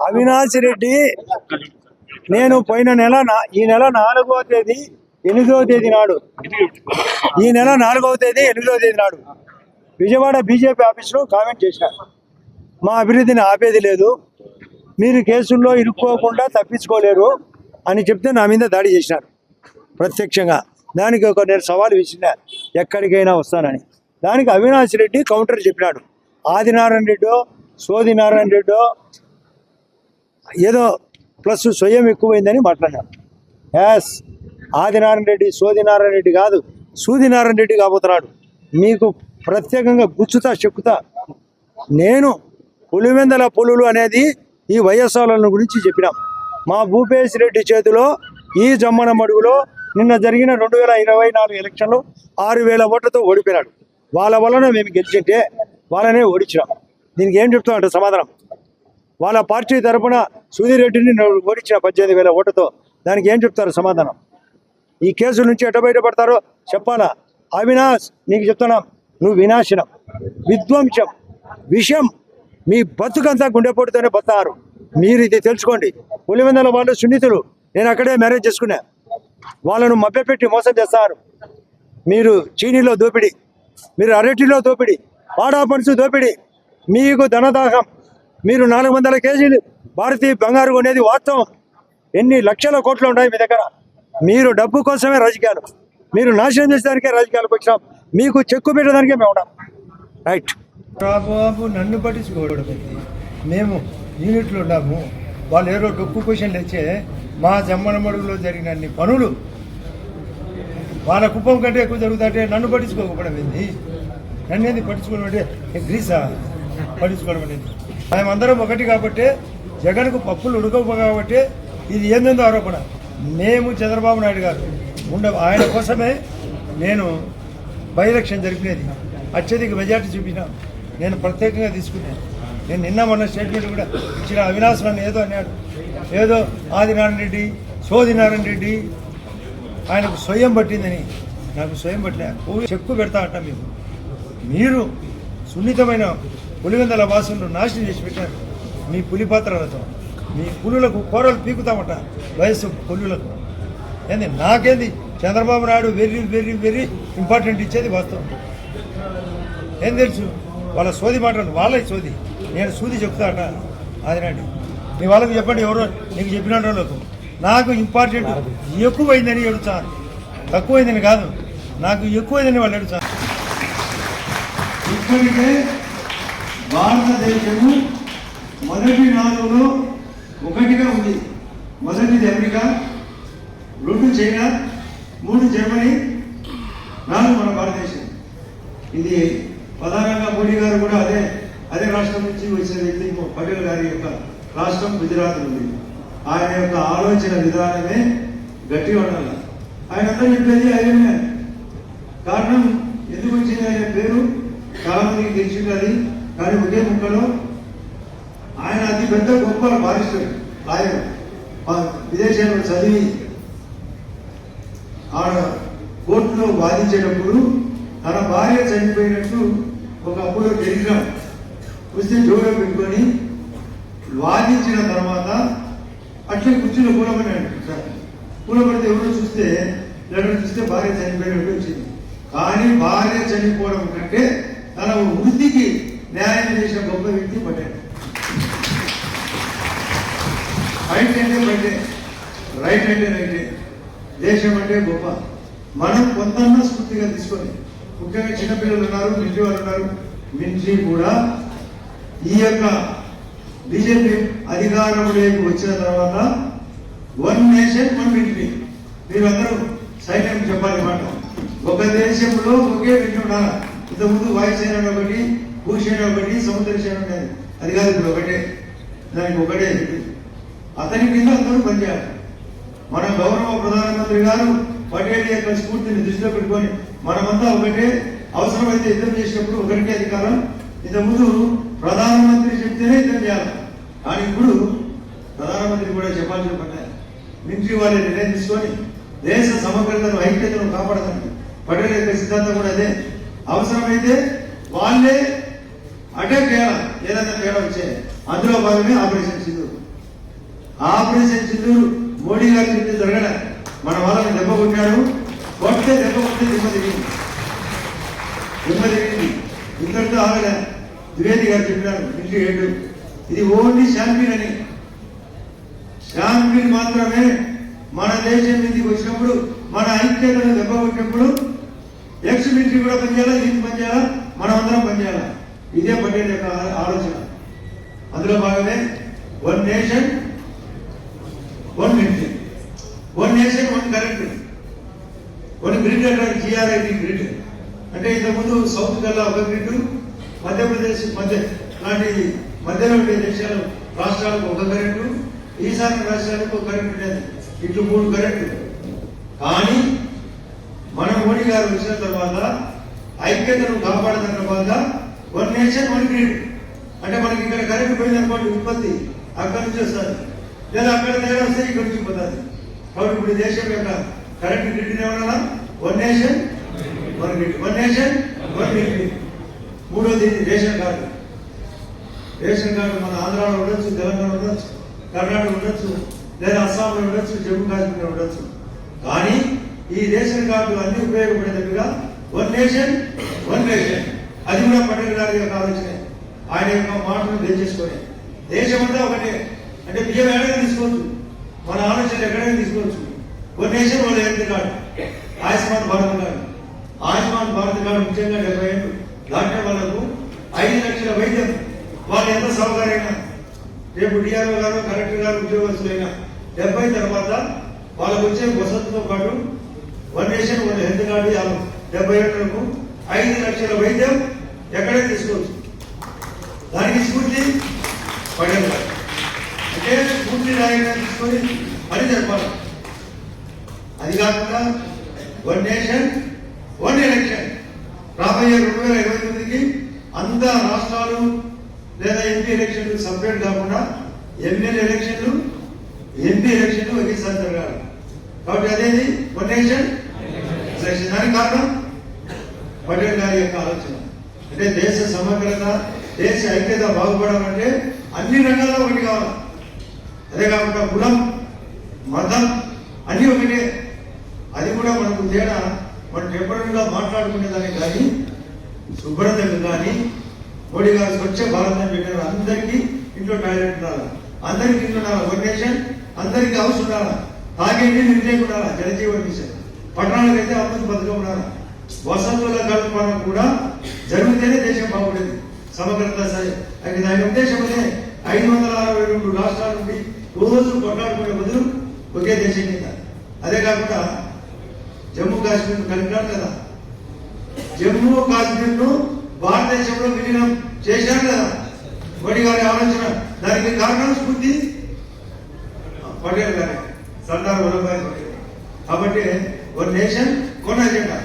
అవినాష్ రెడ్డి నేను పోయిన నెల నా- ఈ నెల నాలుగవ తేదీ ఎనిమిదవ తేదీ నాడు. ఈ నెల నాలుగవ తేదీ ఎనిమిదవ తేదీ నాడు విజయవాడ బీజేపీ ఆఫీసులో కామెంట్ చేశారు మా అభివృద్ధిని ఆపేది లేదు. మీరు కేసుల్లో ఇరుక్కోకుండా తప్పించుకోలేరు అని చెప్తే నా మీద దాడి చేసినారు ప్రత్యక్షంగా. దానికి ఒక నేను సవాల్ విసిరినా ఎక్కడికైనా వస్తానని. దానికి అవినాష్ రెడ్డి కౌంటర్ చెప్పినాడు. ఆదినారాయణ రెడ్డో సోదినారాయణ రెడ్డో ఏదో ప్లస్ స్వయం ఎక్కువైందని మాట్లాడినాడు యాస్ ఆదినారాయణ రెడ్డి సోదినారాయణ రెడ్డి కాదు సూదినారాయణ రెడ్డి కాబోతున్నాడు. మీకు ప్రత్యేకంగా గుచ్చుతా చెక్కుతా. నేను పులివెందల పులులు అనేది ఈ వైఎస్ఆర్ల గురించి చెప్పినాం. మా భూపేష్ రెడ్డి చేతిలో ఈ జమ్మన మడుగులో నిన్న జరిగిన రెండు వేల ఇరవై నాలుగు ఎలక్షన్లో ఆరు వేల ఓట్లతో ఓడిపోయినాడు. వాళ్ళ వలన మేము గెలిచింటే వాళ్ళనే ఓడించినాం. దీనికి ఏం చెప్తామంటే సమాధానం. వాళ్ళ పార్టీ తరపున సుధీర్ రెడ్డిని ఓడించిన పద్దెనిమిది వేల ఓటుతో దానికి ఏం చెప్తారు సమాధానం? ఈ కేసు నుంచి ఎట బయటపడతారో చెప్పాలా? అవినాష్ నీకు చెప్తున్నాం నువ్వు వినాశనం విధ్వంసం విషయం మీ బతుకంతా గుండెపోటుతోనే బతారు మీరు ఇది తెలుసుకోండి. పులివెందల వాళ్ళు సున్నితులు. నేను అక్కడే మ్యారేజ్ చేసుకున్నా. వాళ్ళను మభ్యపెట్టి మోసం చేస్తారు. మీరు చీనీలో దోపిడీ. మీరు అరటిలో దోపిడీ. పాడా పనుసు దోపిడీ. మీకు ధనదాహం. మీరు నాలుగు వందల కేజీలు భారతీయ బంగారు కొనేది వాస్తవం. ఎన్ని లక్షల కోట్లు ఉన్నాయి మీ దగ్గర? మీరు డబ్బు కోసమే రాజకీయాలు. మీరు నాశనం చేసేదానికే రాజకీయాలకు వచ్చినాం. మీకు చెక్కు పెట్టడానికే మేము ఉన్నాం. రైట్. బాబు నన్ను పట్టించుకోకూడదు మేము యూనిట్లో ఉన్నాము. వాళ్ళు ఏదో డొక్కు క్వశ్చన్లు ఇచ్చే మా జమ్మనమడుగులో జరిగిన అన్ని పనులు వాళ్ళ కుప్పం కంటే ఎక్కువ జరుగుతుంటే నన్ను పట్టించుకోకపోవడం ఏంది? నన్ను ఏంది పట్టించుకోవడం అంటే గ్రీసా? పట్టించుకోవడం అనేది మేమందరం ఒకటి కాబట్టి జగన్కు పప్పులు ఉడకవు కాబట్టి ఇది ఏందో ఆరోపణ. మేము చంద్రబాబు నాయుడు గారు ఉండ ఆయన కోసమే నేను బై ఎలక్షన్ జరిపినది. అత్యధిక మెజార్టీ చూపిన నేను ప్రత్యేకంగా తీసుకున్నాను నేను నిన్న మొన్న స్టేట్మెంట్ కూడా ఇచ్చిన అవినాశ్ నన్ను ఏదో అన్నాడు. ఏదో ఆదినారాయణ రెడ్డి సోదినారాయణ రెడ్డి ఆయనకు స్వయం పట్టిందని. నాకు స్వయం పట్టిన చెక్కు పెడతా అంట మీకు మీరు సున్నితమైన పులివెందల వాసులను నాశనం చేసి పెట్టారు. మీ పులి పాత్రలతో మీ పులులకు కూరలు పీకుతామట వయస్సు పులులకు. ఏంది నాకేంది? చంద్రబాబు నాయుడు వెరీ వెరీ వెర్రి ఇంపార్టెంట్ ఇచ్చేది వాస్తవం. ఏం తెలుసు? వాళ్ళ సోది మాటలు వాళ్ళే సోది. నేను సూది చెప్తాట. అదేనండి మీ వాళ్ళకి చెప్పండి ఎవరో నీకు చెప్పిన వాళ్ళకు. నాకు ఇంపార్టెంట్ ఎక్కువైందని ఎడుతాను తక్కువైందని కాదు. నాకు ఎక్కువైందని వాళ్ళు ఎడుచాను ఇప్పటికే భారతదేశము మొదటి నాలుగులో ఒకటిగా ఉంది. మొదటిది అమెరికా రెండు చైనా మూడు జర్మనీ నాలుగు మన భారతదేశం. ఇది ప్రధానంగా మోడీ గారు కూడా అదే అదే రాష్ట్రం నుంచి వచ్చిన వ్యక్తి పటేల్ గారి యొక్క రాష్ట్రం గుజరాత్ ఉంది. ఆయన యొక్క ఆలోచన విధానమే గట్టిగా ఉండాలి. ఆయన అంతా చెప్పేది అదే కారణం ఎందుకు వచ్చింది ఆయన పేరు? చాలామందికి తెలిసి తెలిసింది కానీ ఒకే ముక్కలో ఆయన అతి పెద్ద గొప్ప బారిస్టర్ లాయర్ విదేశాల్లో చదివి ఆడ కోర్టులో వాదించేటప్పుడు తన భార్య చనిపోయినట్టు ఒకప్పుడు టెలిగ్రామ్ వస్తే జోడో పెట్టుకొని వాదించిన తర్వాత అట్లే కూర్చుని కూలబడినాడు సార్. కూలబడితే ఎవరో చూస్తే లెటర్ చూస్తే భార్య చనిపోయినట్టు వచ్చింది. కానీ భార్య చనిపోవడం కంటే తన వృత్తికి న్యాయం చేసిన గొప్ప వ్యక్తి పటేల్. రైట్ అంటే రైటే రైట్ అంటే రైటే దేశం అంటే గొప్ప. మనం కొంతన్నా స్ఫూర్తిగా తీసుకొని ముఖ్యంగా చిన్నపిల్లలు ఉన్నారు మిలిటరీ ఉన్నారు మించి కూడా ఈ యొక్క బీజేపీ అధికారంలోకి వచ్చిన తర్వాత వన్ నేషన్ వన్ మిలిటరీ. మీరందరూ సైన్యం చెప్పాలి మాట. ఒక దేశంలో ఒకే మిలిటరీ ఉండాలి? ఇంతకుముందు వాయుసేన ఒకటి భూషణ ఒకటి సముద్ర సేన ఉండేది అది కాదు ఇప్పుడు ఒకటే. దానికి ఒకటే అతని కింద అందరూ పనిచేయాలి. మన గౌరవ ప్రధానమంత్రి గారు పటేల్ యొక్క స్ఫూర్తిని దృష్టిలో పెట్టుకొని మనమంతా ఒకటే అవసరమైతే యుద్ధం చేసినప్పుడు ఒకరికే అధికారం. ఇంతకుముందు ప్రధానమంత్రి చెప్తేనే యుద్ధం చేయాలి. కానీ ఇప్పుడు ప్రధానమంత్రి కూడా చెప్పాల్సిన పడ్డాయి మిలిటరీ వాళ్ళే నిర్ణయం తీసుకొని దేశ సమగ్రతను ఐక్యతను కాపాడదండి పటేల్ యొక్క సిద్ధాంతం కూడా అదే. అవసరమైతే వాళ్ళే అటాక్ చేయాలి ఏదైనా తేడా వచ్చే అందులో భాగమే ఆపరేషన్ సింధు. ఆపరేషన్ సింధూరు మోడీ గారి చుట్టూ జరగడం మన వాళ్ళని దెబ్బ కొట్టాడు. కొట్టే దెబ్బ కొట్టే దిమ్మ తిరిగింది. దిమ్మ తిరిగింది. ఇంతటితో ఆగలే. ద్వివేది గారు చెప్పినారు ఇంటి ఏడు ఇది ఓన్లీ షాంపీన్ అని. షాంపిన్ మాత్రమే మన దేశం మీదకి వచ్చినప్పుడు మన ఐక్యతను దెబ్బ కొట్టినప్పుడు ఎక్స్ మిలిటరీ కూడా పనిచేయాలా? ఇది పనిచేయాలా? మనం అందరం పనిచేయాలా? ఇదే పటేల్ యొక్క ఆలోచన. అందులో భాగమే one nation one military one nation one current one grid అంటే జిఆర్ఐటి గ్రిడ్ అంటే ఇంతకుముందు సౌత్ కల్లా ఒక గ్రిడ్ మధ్యప్రదేశ్ మధ్య లాంటి మధ్యలో ఉండే దేశాలు రాష్ట్రాలకు ఒక కరెంటు ఈశాన్య రాష్ట్రాలకు ఒక కరెంట్ ఉండేది. ఇట్లు మూడు కరెంటు కానీ మన మోడీ గారు వచ్చిన తర్వాత ఐక్యతను కాపాడిన తర్వాత వన్ నేషన్ వన్ గ్రిడ్. అంటే మనకి ఇక్కడ కరెంట్ పోయిందనుకోండి ఉత్పత్తి. అక్కడి నుంచి వస్తుంది. లేదా అక్కడ తేడా వస్తే ఇక్కడ నుంచి పోతుంది కాబట్టి ఇప్పుడు దేశం యొక్క కరెంట్ గ్రిడ్ ఏమన్నా one nation one grid. One nation one grid. మూడోది రేషన్ కార్డు. రేషన్ కార్డు మన ఆంధ్రాలో ఉండొచ్చు తెలంగాణ ఉండొచ్చు కర్ణాటక ఉండొచ్చు లేదా అస్సాంలో ఉండొచ్చు జమ్మూ కాశ్మీర్లో ఉండొచ్చు. కానీ ఈ రేషన్ కార్డు అన్ని ఉపయోగపడేటట్టుగా వన్ నేషన్ వన్ రేషన్. అది కూడా పండుగ గారి యొక్క ఆలోచనే. ఆయన యొక్క మాటను తెచ్చేసుకొని దేశమంతా ఒకటే. అంటే బియ్యం ఎక్కడికి తీసుకోవచ్చు? మన ఆలోచన ఎక్కడికి తీసుకోవచ్చు? వన్ దేశం వాళ్ళ హెల్త్ కార్డు. ఆయుష్మాన్ భారత్ కాదు ఆయుష్మాన్ భారత్ కార్డు ముఖ్యంగా డెబ్బై ఏళ్ళు దాటిన వాళ్ళకు ఐదు లక్షల వైద్యం. వాళ్ళు ఎంత సౌకర్యంగా రేపు డిఆర్ఓ గారు కలెక్టర్ గారు ఉద్యోగస్తులైనా డెబ్బై తర్వాత వాళ్ళకు వచ్చే వసతితో పాటు one nation one health card డెబ్బై ఏళ్ళకు ఐదు లక్షల వైద్యం ఎక్కడే తీసుకోవచ్చు. దానికి స్ఫూర్తి పడేది అంటే స్ఫూర్తి రాయగా తీసుకొని పని జరపాలి. అది కాకుండా వన్ నేషన్ వన్ ఎలక్షన్. రాబోయే రెండు వేల ఇరవై తొమ్మిదికి అంత రాష్ట్రాలు లేదా ఎంపీ ఎలక్షన్లు సపరేట్ కాకుండా ఎమ్మెల్యే ఎలక్షన్లు ఎంపీ ఎలక్షన్లు ఒకేసారి జరగాలి. కాబట్టి అదేది? One nation election. దానికి కారణం పటేల్ గారి యొక్క ఆలోచన. అంటే దేశ సమగ్రత దేశ ఐక్యత బాగుపడాలంటే అన్ని రంగాల్లో ఒకటి కావాలి. అదే కాకుండా కులం మతం అన్ని ఒకటే. అది కూడా మనకు తేడా. మనం మాట్లాడుకునే మాట్లాడుకునేదానికి కానీ శుభ్రతకు కానీ మోడీ గారు స్వచ్ఛ భారత్ అని పెట్టారు అందరికీ ఇంట్లో టాయిలెట్ ఉండాలి? అందరికీ ఇంట్లో ఉండాలి? ఒక అందరికీ హౌస్ ఉండాలి? తాగేది నిర్ణయం ఇంటికి ఉండాలి? జలజీవన్ మిషన్. పట్టణాలకైతే అమృత పథకం ఉండాలి? వసతుల కల్పన కూడా జరిగితేనే దేశం బాగుండేది. సమగ్రత సరే అది దాని ఉద్దేశం అదే ఐదు వందల అరవై రెండు రాష్ట్రాల నుండి రోజు కొట్లాడుకునే బదులు ఒకే దేశం కింద. అదే కాకుండా జమ్మూ కాశ్మీర్ కలిపినారు కదా. జమ్మూ కాశ్మీర్ను భారతదేశంలో విలీనం చేశారు కదా. మోడీ గారి ఆలోచన. దానికి కారణం స్ఫూర్తి? పటేల్ గారి సర్దార్ వల్లభాయ్ పటేల్. కాబట్టి వన్ నేషన్ వన్ ఎజెండా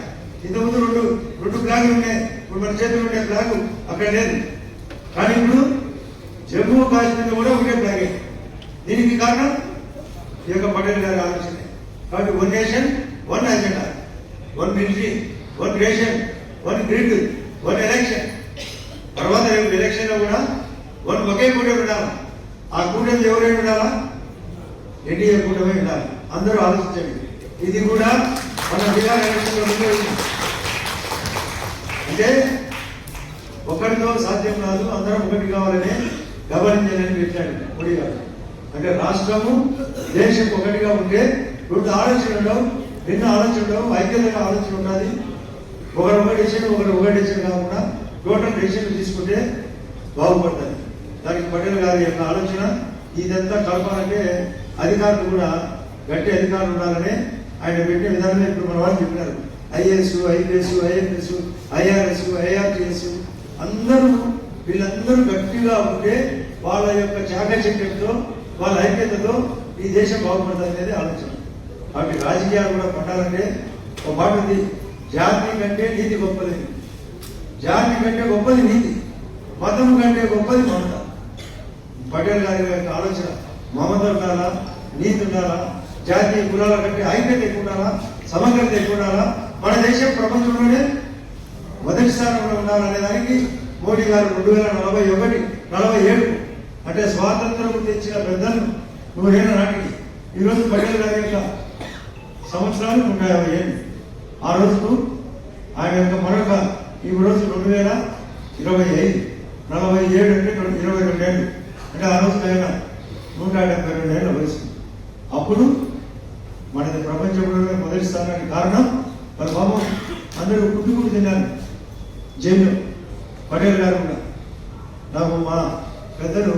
ఇంతకుముందు రెండు రెండు ఫ్లాగులు ఉన్నాయి. ఇప్పుడు మన చేతిలో ఉండే ఫ్లాగ్ అక్కడ లేదు. కానీ ఇప్పుడు జమ్మూ కాశ్మీర్ కూడా ఒకటే ఫ్లాగే దీనికి కారణం ఈ యొక్క పటేల్ గారి ఆలోచన. కాబట్టి one nation one agenda one military one ration one grid one election తర్వాత రేపు ఎలక్షన్లో కూడా వన్ ఒకే కూటమి ఉండాలి. ఆ కూటమి ఎవరైనా ఉండాలా? ఎన్డీఏ కూటమి ఉండాలి. అందరూ ఆలోచించండి. ఇది కూడా మన బీహార్ ఎలక్షన్లో ముందే ఉంది. అంటే ఒకటితో సాధ్యం కాదు అందరం ఒకటి కావాలని గమనించాలని పెట్టాడు మోడీ గారు. అంటే రాష్ట్రము దేశం ఒకటిగా ఉంటే రెండు ఆలోచన ఉండవు నిన్న ఆలోచన ఉండవు ఐక్యతగా ఆలోచన ఉన్నది ఒకరు ఒక డెసిషన్ ఒకరు ఒక డెసిషన్ కాకుండా టోటల్ డెసిషన్ తీసుకుంటే బాగుపడుతుంది. దానికి పటేల్ గారి యొక్క ఆలోచన ఇదంతా కలపాలంటే అధికారులు కూడా గట్టి అధికారులు ఉండాలని ఆయన పెట్టిన విధానం ఇప్పుడు మన వాళ్ళు చెప్పినారు. IAS IPS IFS IRS IRTS అందరూ వీళ్ళందరూ గట్టిగా ఉంటే వాళ్ళ యొక్క చాకచక్యంతో వాళ్ళ ఐక్యతతో ఈ దేశం బాగుపడుతుంది అనేది ఆలోచన. కాబట్టి రాజకీయాలు కూడా పట్టాలంటే ఒక మాట ఉంది జాతి కంటే నీతి గొప్పది. జాతి కంటే గొప్పది నీతి మతం కంటే గొప్పది మమత. పటేల్ గారి యొక్క ఆలోచన మమత ఉండాలా నీతి ఉండాలా జాతీయ కులాల కంటే ఐక్యత ఎక్కువ ఉండాలా సమగ్రత ఎక్కువ ఉండాలా మన దేశం ప్రపంచంలోనే మొదటి స్థానంలో ఉండాలనే దానికి మోడీ గారు రెండు వేల నలభై ఒకటి నలభై ఏడు అంటే స్వాతంత్రం తెచ్చిన పెద్దలు నూరేళ్ళ నాటికి. ఈరోజు పటేల్ గారి యొక్క సంవత్సరాలు నూట యాభై ఏళ్ళు ఆ రోజుకు ఆయన యొక్క మరొక ఈ రోజు రెండు వేల ఇరవై ఐదు నలభై ఏడు అంటే ఇరవై రెండేళ్ళు. అంటే ఆ రోజు ఆయన నూట డెబ్బై రెండు ఏళ్ళ వయసు. అప్పుడు మనది ప్రపంచంలోనే మొదటి స్థానానికి కారణం వాళ్ళ బాబు అందరూ కుట్టుకుని తిన్నారు జైలు పటేల్ గారు కూడా నాకు మా పెద్దలు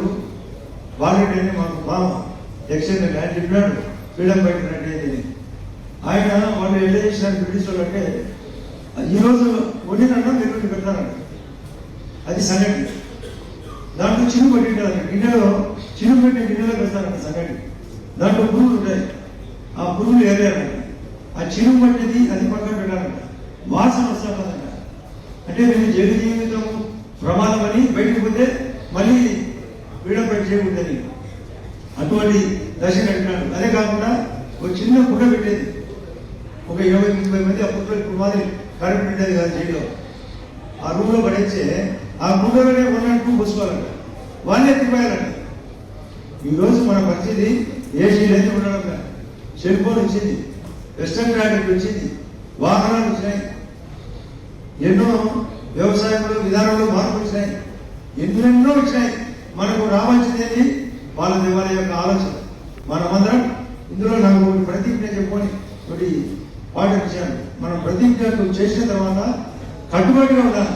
వాలంటీ అని మాకు మామ ఎక్స్చేంజ్ ఆయన చెప్పినాడు. ఫ్రీడమ్ ఫైటర్ అంటే ఆయన వాళ్ళు ఎట్లా చేసినారు బ్రిటిష్ వాళ్ళు అంటే ఈరోజు వండినన్నా మీరు పెడతారంట. అది సంగతి దాంట్లో చిన్న పట్టింటారు గిన్నెలో చిన్న పెట్టిన గిన్నెలో పెడతారంట సంగటి దాంట్లో పురుగులు ఉంటాయి. ఆ పురుగులు ఏరేయాలంట ఆ చిరుగు పట్టింది అది పక్కన పెట్టాలంట. వాసన కదా అంటే నేను జగ జీవితం ప్రమాదం అని బయటకు పోతే మళ్ళీ వీడపై చేయకూడదని అటువంటి దశ కట్టినాడు అదే కాకుండా ఒక చిన్న గుడ్డ పెట్టేది. ఒక ఇరవై ముప్పై మంది అప్పట్లో ఇప్పుడు మాదిరి కరెంట్ పెట్టేది కాదు జైల్లో. ఆ రూమ్లో పడేస్తే ఆ గుడ్డలోనే ఉన్నట్టు పోసుకోవాలంట వాళ్ళే ఎత్తిపోయాలంట ఈరోజు మన పరిస్థితి ఏసీ లేదు ఉండడం లేదు. సెల్ ఫోన్ వచ్చింది. వెస్టర్న్ ట్రాఫిక్ వచ్చింది. వాహనాలు వచ్చినాయి. ఎన్నో వ్యవసాయంలో విధానంలో మార్పులు వచ్చినాయి ఎన్నెన్నో వచ్చినాయి మనకు రావాల్సింది వాళ్ళ వాళ్ళ యొక్క ఆలోచన. మనమందరం ఇందులో నాకు ప్రతిజ్ఞ చెప్పుకొని ఒకటి పాటించాను మనం ప్రతిజ్ఞ చేసిన తర్వాత కట్టుబడిగా ఉండాలి.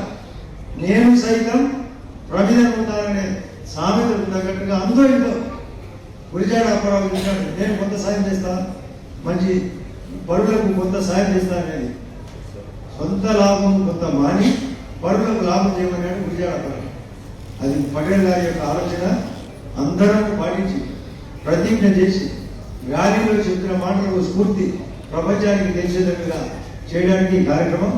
నేను సైతం ప్రమిదం ఉండాలనే సామెతకు తగ్గట్టుగా అందరూ ఇంట్లో గురిజాడ అప్పారావు నేను కొంత సాయం చేస్తా. మంచి పరులకు కొంత సాయం చేస్తా అనేది సొంత లాభం కొంత మాని పరులకు లాభం చేయమన్నాడు గురిజాడ అది పటేల్ గారి యొక్క ఆలోచన అందరం పాటించి ప్రతిజ్ఞ చేసి ర్యాలీలో చెప్పిన మాటలకు స్ఫూర్తి ప్రపంచానికి తెలిసేటట్టుగా చేయడానికి ఈ కార్యక్రమం